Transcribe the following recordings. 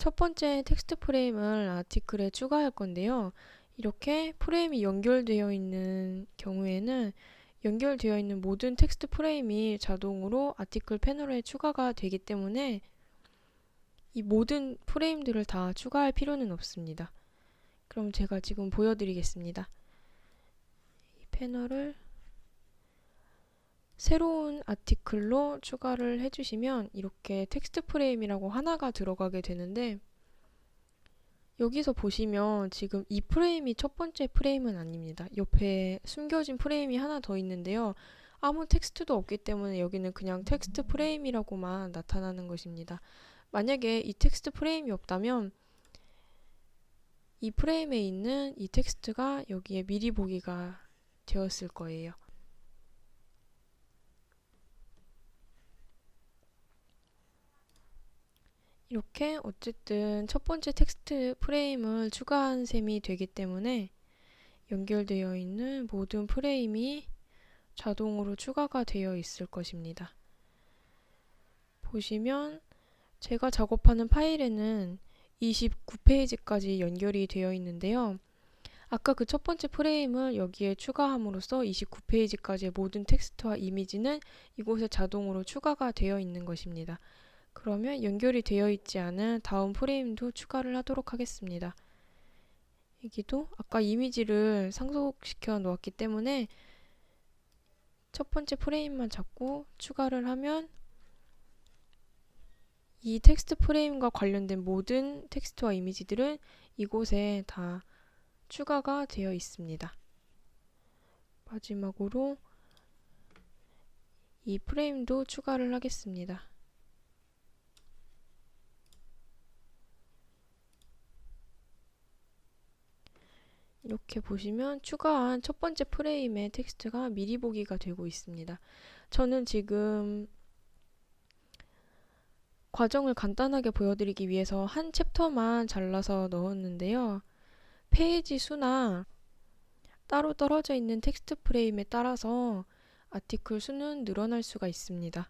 첫 번째 텍스트 프레임을 아티클에 추가할 건데요. 이렇게 프레임이 연결되어 있는 경우에는 연결되어 있는 모든 텍스트 프레임이 자동으로 아티클 패널에 추가가 되기 때문에 이 모든 프레임들을 다 추가할 필요는 없습니다. 그럼 제가 지금 보여드리겠습니다. 이 패널을 새로운 아티클로 추가를 해주시면 이렇게 텍스트 프레임이라고 하나가 들어가게 되는데 여기서 보시면 지금 이 프레임이 첫 번째 프레임은 아닙니다. 옆에 숨겨진 프레임이 하나 더 있는데요. 아무 텍스트도 없기 때문에 여기는 그냥 텍스트 프레임이라고만 나타나는 것입니다. 만약에 이 텍스트 프레임이 없다면 이 프레임에 있는 이 텍스트가 여기에 미리 보기가 되었을 거예요. 이렇게 어쨌든 첫 번째 텍스트 프레임을 추가한 셈이 되기 때문에 연결되어 있는 모든 프레임이 자동으로 추가가 되어 있을 것입니다. 보시면 제가 작업하는 파일에는 29페이지까지 연결이 되어 있는데요. 아까 그 첫 번째 프레임을 여기에 추가함으로써 29페이지까지의 모든 텍스트와 이미지는 이곳에 자동으로 추가가 되어 있는 것입니다. 그러면 연결이 되어 있지 않은 다음 프레임도 추가를 하도록 하겠습니다. 여기도 아까 이미지를 상속시켜 놓았기 때문에 첫 번째 프레임만 잡고 추가를 하면 이 텍스트 프레임과 관련된 모든 텍스트와 이미지들은 이곳에 다 추가가 되어 있습니다. 마지막으로 이 프레임도 추가를 하겠습니다. 이렇게 보시면 추가한 첫 번째 프레임의 텍스트가 미리 보기가 되고 있습니다. 저는 지금 과정을 간단하게 보여드리기 위해서 한 챕터만 잘라서 넣었는데요. 페이지 수나 따로 떨어져 있는 텍스트 프레임에 따라서 아티클 수는 늘어날 수가 있습니다.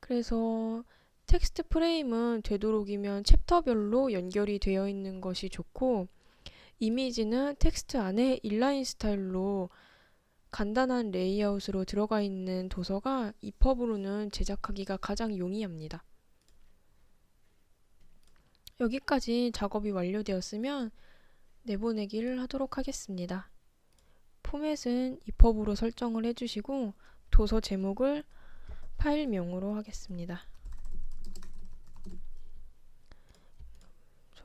그래서 텍스트 프레임은 되도록이면 챕터별로 연결이 되어 있는 것이 좋고 이미지는 텍스트 안에 인라인 스타일로 간단한 레이아웃으로 들어가 있는 도서가 이펍으로는 제작하기가 가장 용이합니다. 여기까지 작업이 완료되었으면 내보내기를 하도록 하겠습니다. 포맷은 이펍으로 설정을 해주시고 도서 제목을 파일명으로 하겠습니다.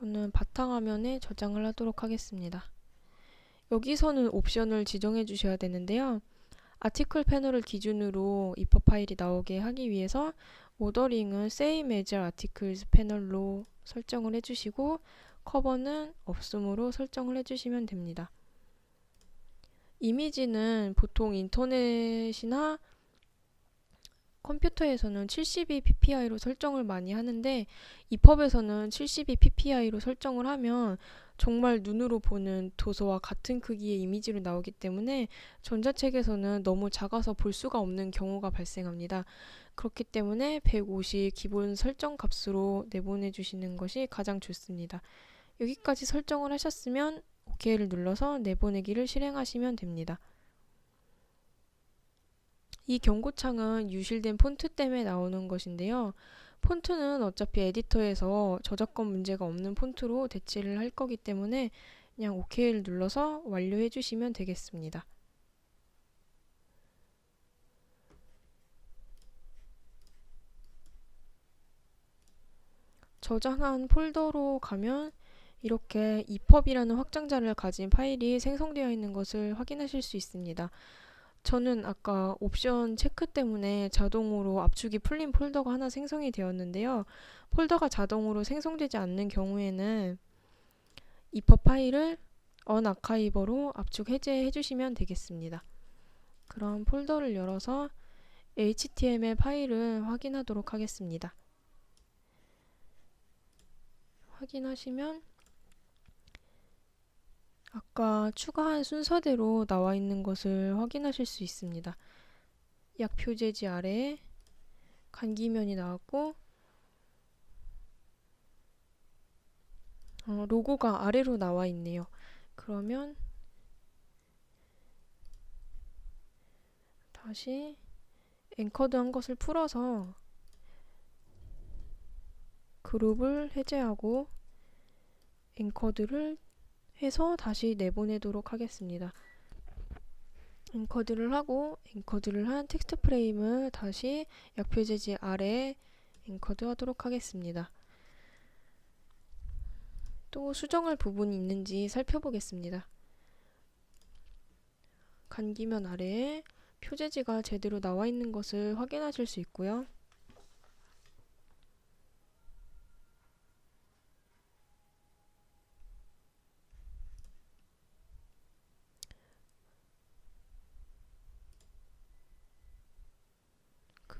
저는 바탕화면에 저장을 하도록 하겠습니다. 여기서는 옵션을 지정해 주셔야 되는데요. 아티클 패널을 기준으로 이퍼 파일이 나오게 하기 위해서 오더링은 same as articles 패널로 설정을 해주시고 커버는 없음으로 설정을 해주시면 됩니다. 이미지는 보통 인터넷이나 컴퓨터에서는 72 ppi로 설정을 많이 하는데 이펍에서는 72 ppi로 설정을 하면 정말 눈으로 보는 도서와 같은 크기의 이미지로 나오기 때문에 전자책에서는 너무 작아서 볼 수가 없는 경우가 발생합니다. 그렇기 때문에 150 기본 설정 값으로 내보내 주시는 것이 가장 좋습니다. 여기까지 설정을 하셨으면 OK를 눌러서 내보내기를 실행하시면 됩니다. 이 경고창은 유실된 폰트 때문에 나오는 것인데요. 폰트는 어차피 에디터에서 저작권 문제가 없는 폰트로 대체를 할 거기 때문에 그냥 OK를 눌러서 완료해 주시면 되겠습니다. 저장한 폴더로 가면 이렇게 EPUB이라는 확장자를 가진 파일이 생성되어 있는 것을 확인하실 수 있습니다. 저는 아까 옵션 체크 때문에 자동으로 압축이 풀린 폴더가 하나 생성이 되었는데요. 폴더가 자동으로 생성되지 않는 경우에는 EPUB 파일을 언아카이버로 압축 해제해 주시면 되겠습니다. 그럼 폴더를 열어서 HTML 파일을 확인하도록 하겠습니다. 확인하시면 아까 추가한 순서대로 나와 있는 것을 확인하실 수 있습니다. 약 표제지 아래에 간기면이 나왔고 어, 로고가 아래로 나와 있네요. 그러면 다시 엔커드 한 것을 풀어서 그룹을 해제하고 엔커드를 해서 다시 내보내도록 하겠습니다. 엔커드를 하고 엔커드를 한 텍스트 프레임을 다시 약표 재지 아래에 엔커드 하도록 하겠습니다. 또 수정할 부분이 있는지 살펴보겠습니다. 간기면 아래에 표재지가 제대로 나와 있는 것을 확인하실 수 있고요.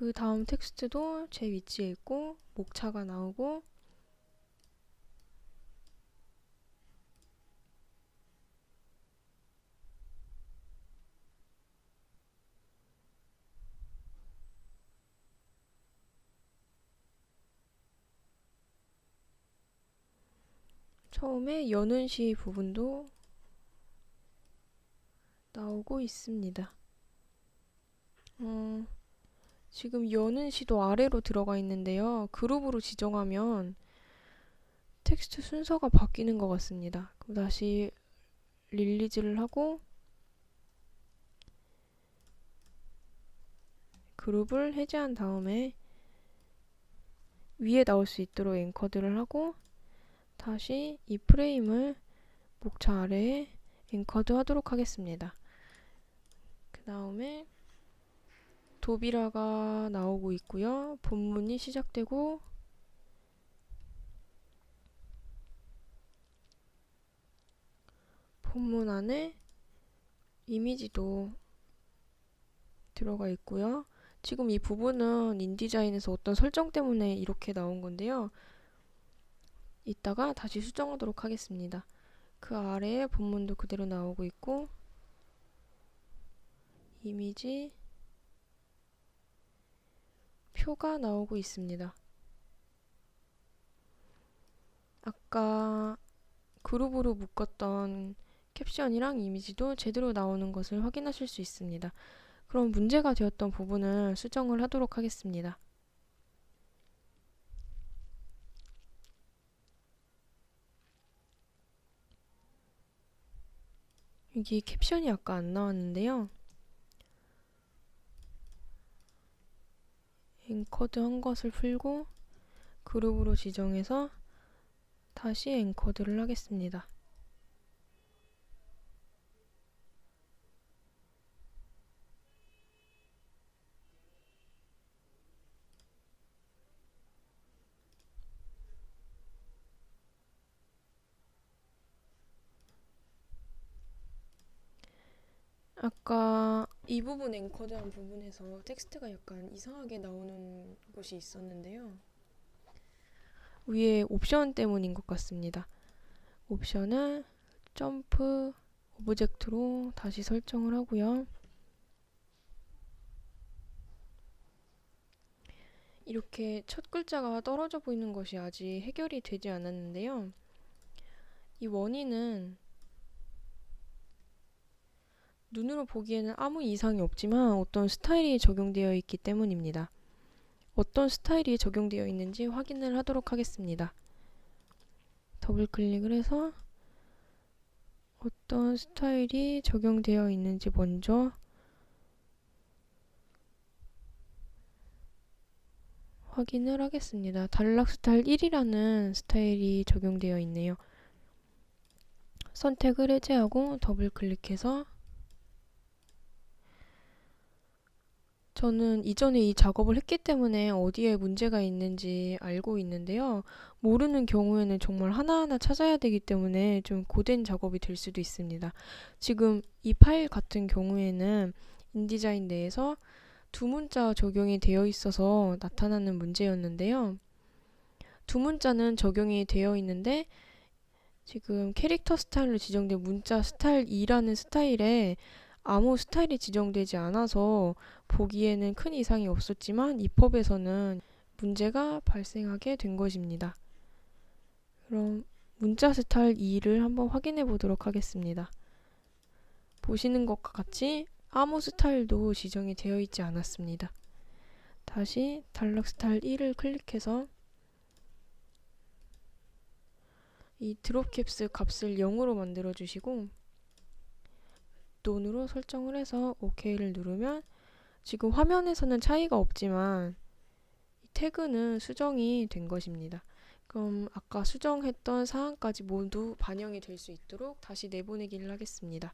그 다음 텍스트도 제 위치에 있고 목차가 나오고 처음에 여는 시 부분도 나오고 있습니다. 어, 지금 여는 시도 아래로 들어가 있는데요. 그룹으로 지정하면 텍스트 순서가 바뀌는 것 같습니다. 그럼 다시 릴리즈를 하고 그룹을 해제한 다음에 위에 나올 수 있도록 엔커드를 하고 다시 이 프레임을 목차 아래에 엔커드 하도록 하겠습니다. 그 다음에 도비라가 나오고 있고요. 본문이 시작되고 본문 안에 이미지도 들어가 있고요. 지금 이 부분은 인디자인에서 어떤 설정 때문에 이렇게 나온 건데요. 이따가 다시 수정하도록 하겠습니다. 그 아래에 본문도 그대로 나오고 있고 이미지 표가 나오고 있습니다. 아까 그룹으로 묶었던 캡션이랑 이미지도 제대로 나오는 것을 확인하실 수 있습니다. 그럼 문제가 되었던 부분을 수정을 하도록 하겠습니다. 여기 캡션이 아까 안 나왔는데요. 엔커드 한 것을 풀고 그룹으로 지정해서 다시 엔커드를 하겠습니다. 아까 이 부분 엔커드한 부분에서 텍스트가 약간 이상하게 나오는 곳이 있었는데요. 위에 옵션 때문인 것 같습니다. 옵션을 점프 오브젝트로 다시 설정을 하고요. 이렇게 첫 글자가 떨어져 보이는 것이 아직 해결이 되지 않았는데요. 이 원인은 눈으로 보기에는 아무 이상이 없지만 어떤 스타일이 적용되어 있기 때문입니다. 어떤 스타일이 적용되어 있는지 확인을 하도록 하겠습니다. 더블 클릭을 해서 어떤 스타일이 적용되어 있는지 먼저 확인을 하겠습니다. 단락 스타일 1이라는 스타일이 적용되어 있네요. 선택을 해제하고 더블 클릭해서 저는 이전에 이 작업을 했기 때문에 어디에 문제가 있는지 알고 있는데요. 모르는 경우에는 정말 하나하나 찾아야 되기 때문에 좀 고된 작업이 될 수도 있습니다. 지금 이 파일 같은 경우에는 인디자인 내에서 두 문자 적용이 되어 있어서 나타나는 문제였는데요. 두 문자는 적용이 되어 있는데 지금 캐릭터 스타일로 지정된 문자 스타일 2라는 스타일에 아무 스타일이 지정되지 않아서 보기에는 큰 이상이 없었지만 입법에서는 문제가 발생하게 된 것입니다. 그럼 문자 스타일 2를 한번 확인해 보도록 하겠습니다. 보시는 것과 같이 아무 스타일도 지정이 되어 있지 않았습니다. 다시 단락 스타일 1을 클릭해서 이 드롭 캡스 값을 0으로 만들어 주시고 논으로 설정을 해서 OK를 누르면 지금 화면에서는 차이가 없지만 이 태그는 수정이 된 것입니다. 그럼 아까 수정했던 사항까지 모두 반영이 될 수 있도록 다시 내보내기를 하겠습니다.